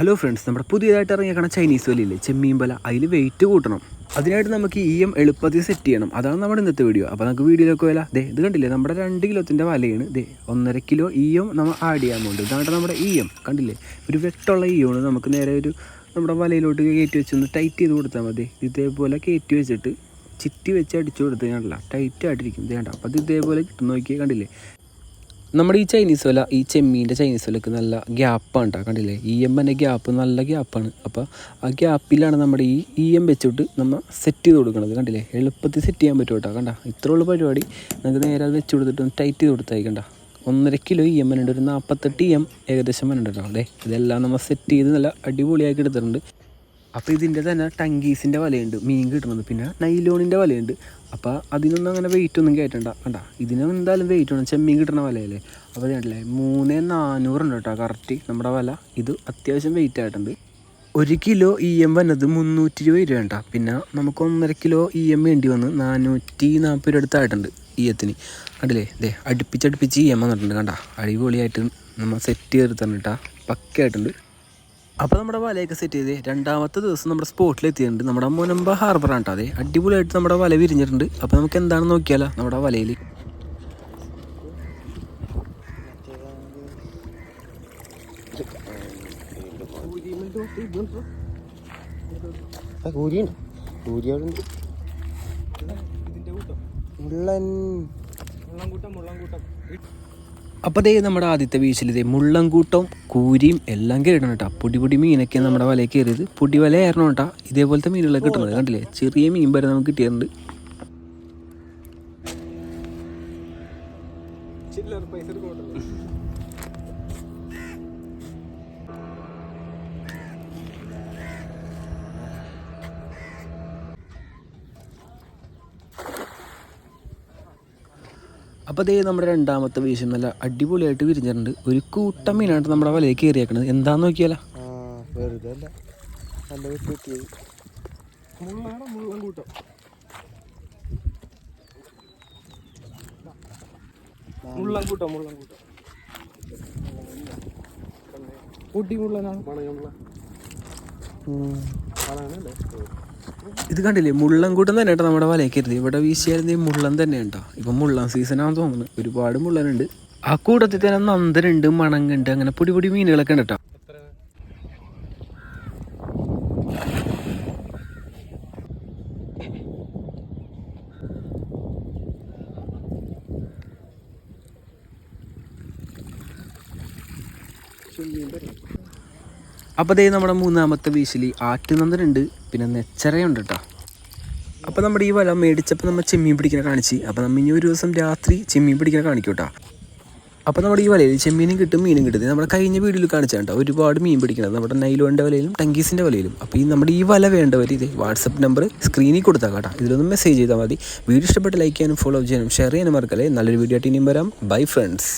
Hello friends നമ്മുടെ പുതിയതായിട്ട് ഇറങ്ങിയേക്കണ Chinese വലിയില്ലേ ചെമ്മീൻ പല അതിൽ വെയിറ്റ് കൂട്ടണം. അതിനായിട്ട് നമുക്ക് ഈ എം എളുപ്പത്തിൽ സെറ്റ് ചെയ്യണം. അതാണ് നമ്മുടെ ഇന്നത്തെ വീഡിയോ അപ്പോൾ നമുക്ക് വീഡിയോയിലൊക്കെ വില ദേ ഇത് കണ്ടില്ലേ? നമ്മുടെ രണ്ട് കിലോത്തിന്റെ വലയാണ്. ദേ ഒന്നര കിലോ ഇ എം നമ്മൾ ആഡ് ചെയ്യാൻ പോകുന്നുണ്ട് ഇതാണ് നമ്മുടെ ഇ എം കണ്ടില്ലേ? ഒരു വെട്ടുള്ള ഇ എം നമുക്ക് നേരെ ഒരു നമ്മുടെ വലയിലോട്ട് കയറ്റി വെച്ചൊന്ന് ടൈറ്റ് ചെയ്ത് കൊടുത്താൽ മതി. ഇതേപോലെ കയറ്റി വെച്ചിട്ട് ചിറ്റി വെച്ച് അടിച്ചു കൊടുത്ത് കണ്ടില്ല ടൈറ്റ് ആയിട്ടിരിക്കും. അപ്പോൾ അത് ഇതേപോലെ കിട്ടും. നോക്കിയാൽ കണ്ടില്ലേ? നമ്മുടെ ഈ ചൈനീസ് വല ഈ ചെമ്മീന്റെ ചൈനീസ് വലക്ക് നല്ല ഗ്യാപ്പാണ് കേട്ടോ കണ്ടില്ലേ? ഇ എം എന്റെ ഗ്യാപ്പ് നല്ല ഗ്യാപ്പാണ് അപ്പോൾ ആ ഗ്യാപ്പിലാണ് നമ്മുടെ ഈ ഇ എം വെച്ചിട്ട് നമ്മൾ സെറ്റ് ചെയ്ത് കൊടുക്കുന്നത് കണ്ടില്ലേ? എളുപ്പത്തിൽ സെറ്റ് ചെയ്യാൻ പറ്റും കേട്ടോ കണ്ട? ഇത്ര ഉള്ള പരിപാടി. നമുക്ക് നേരെ അത് വെച്ച് കൊടുത്തിട്ട് ഒന്ന് ടൈറ്റ് ചെയ്ത് കൊടുത്തായി കണ്ട? ഒന്നര കിലോ ഇ എം ഉണ്ട് ഒരു നാൽപ്പത്തെട്ട് ഇ എം ഏകദേശം വരുന്നുണ്ട് അല്ലേ ഇതെല്ലാം നമ്മൾ സെറ്റ് ചെയ്ത് നല്ല അടിപൊളിയാക്കി എടുത്തിട്ടുണ്ട്. അപ്പോൾ ഇതിന്റെ തന്നെ ടങ്കീസിന്റെ വലയുണ്ട്. മീൻ കിട്ടുന്നത് പിന്നെ നൈലോണിന്റെ വലയുണ്ട്. അപ്പോൾ അതിനൊന്നും അങ്ങനെ വെയിറ്റ് ഒന്നും കയറ്റണ്ട കണ്ട ഇതിനും എന്തായാലും വെയിറ്റ് വേണം. ചെമ്മീൻ കിട്ടുന്ന വലയല്ലേ. അപ്പോൾ കണ്ടില്ലേ മൂന്ന് നാനൂറുണ്ട് കേട്ടോ. കറക്റ്റ് നമ്മുടെ വല. ഇത് അത്യാവശ്യം വെയിറ്റ് ആയിട്ടുണ്ട്. ഒരു കിലോ ഇ എം വന്നത് മുന്നൂറ്റി രൂപ രൂപ വേണ്ട പിന്നെ നമുക്ക് ഒന്നര കിലോ ഇ എം വേണ്ടി വന്ന് നാനൂറ്റി നാൽപ്പത് രൂപ അടുത്തായിട്ടുണ്ട് ഈയത്തിന് കണ്ടില്ലേ? ദേ അടുപ്പിച്ചടുപ്പിച്ച് ഇ എം വന്നിട്ടുണ്ട് കണ്ട. അടിപൊളിയായിട്ട് നമ്മൾ സെറ്റ് ചെയ്ത് തന്നിട്ടാ പക്കയായിട്ടുണ്ട്. അപ്പോൾ നമ്മുടെ വലയൊക്കെ സെറ്റ് ചെയ്ത് രണ്ടാമത്തെ ദിവസം നമ്മുടെ സ്പോട്ടിൽ എത്തിയിട്ടുണ്ട്. നമ്മുടെ മുനമ്പ ഹാർബറാണ് കേട്ടോ അതെ. അടിപൊളിയായിട്ട് നമ്മുടെ വല വിരിഞ്ഞിട്ടുണ്ട്. അപ്പോൾ നമുക്ക് എന്താണ് നോക്കിയാലോ നമ്മുടെ വലയിൽ അപ്പോൾ ദേ നമ്മുടെ ആദ്യത്തെ വീശിൽ ഇതേ മുള്ളൻകൂട്ടം. കൂരിയും എല്ലാം കയറണം കേട്ടോ. പൊടി പൊടി മീനൊക്കെ നമ്മുടെ വലയിൽ കയറിയത്. പൊടി വല ആയിരുന്നു കേട്ടോ. ഇതേപോലത്തെ മീനുകളൊക്കെ കിട്ടുന്നത്. കണ്ടില്ലേ? ചെറിയ മീൻ വരെ നമുക്ക് കിട്ടിയിട്ടുണ്ട്. അപ്പോൾ അതേ നമ്മുടെ രണ്ടാമത്തെ വീശം നല്ല അടിപൊളിയായിട്ട് വിരിഞ്ഞിട്ടുണ്ട്. ഒരു കൂട്ടം മീനാണ് നമ്മുടെ വലയിൽ കയറിയേക്കണത്. എന്താന്ന് നോക്കിയാലോ? കൂട്ടം. മുള്ളൻ കൂട്ടം. മുള്ളൻ കൂട്ടം പൊടി മുള്ളനാണ്. പണയമുള്ള പണയല്ലേ? ഇത് കണ്ടില്ലേ? മുള്ളൻകൂട്ടം തന്നെ കേട്ടോ നമ്മുടെ വലയ്ക്കരുത് ഇവിടെ വീശിയായിരുന്നേ മുള്ളൻ തന്നെ കേട്ടോ. ഇപ്പം മുള്ളൻ സീസണാണെന്ന് തോന്നുന്നു. ഒരുപാട് മുള്ളനുണ്ട്. ആ കൂട്ടത്തിൽ തന്നെ നന്ദനുണ്ട് മണങ്ങുണ്ട് അങ്ങനെ പൊടി പൊടി മീനുകളൊക്കെ ഉണ്ട് കേട്ടോ. അപ്പോൾ ദേ നമ്മുടെ മൂന്നാമത്തെ വീശിൽ ആറ്റുനന്ദനുണ്ട്. പിന്നെ നെച്ചറയുണ്ട് കേട്ടോ അപ്പോൾ നമ്മുടെ ഈ വല മേടിച്ചപ്പോൾ നമ്മൾ ചെമ്മീൻ പിടിക്കാൻ കാണിച്ച്. അപ്പോൾ നമ്മൾ ഇനി ഒരു ദിവസം രാത്രി ചെമ്മീൻ പിടിക്കാൻ കാണിക്കും കേട്ടോ അപ്പോൾ നമ്മുടെ ഈ വലയിൽ ചെമ്മീനും കിട്ടും മീനും കിട്ടും. നമ്മുടെ കഴിഞ്ഞ വീഡിയോയിൽ കാണിച്ചാൽ കേട്ടോ ഒരുപാട് മീൻ പിടിക്കണം നമ്മുടെ നൈലോന്റെ വലയിലും ടങ്കീസിന്റെ വലയിലും. അപ്പോൾ ഈ നമ്മുടെ ഈ വല വേണ്ടവർ ഇത് വാട്സപ്പ് നമ്പർ സ്ക്രീനിൽ കൊടുത്താൽ കേട്ടോ. ഇതിലൊന്നും മെസ്സേജ് ചെയ്താൽ മതി. വീഡിയോ ഇഷ്ടപ്പെട്ട് ലൈക്ക് ചെയ്യാനും ഫോളോ ചെയ്യാനും ഷെയർ ചെയ്യാനും മറക്കല്ലേ. നല്ലൊരു വീഡിയോ ആയിട്ട് ഇനിയും വരാം. Bye friends.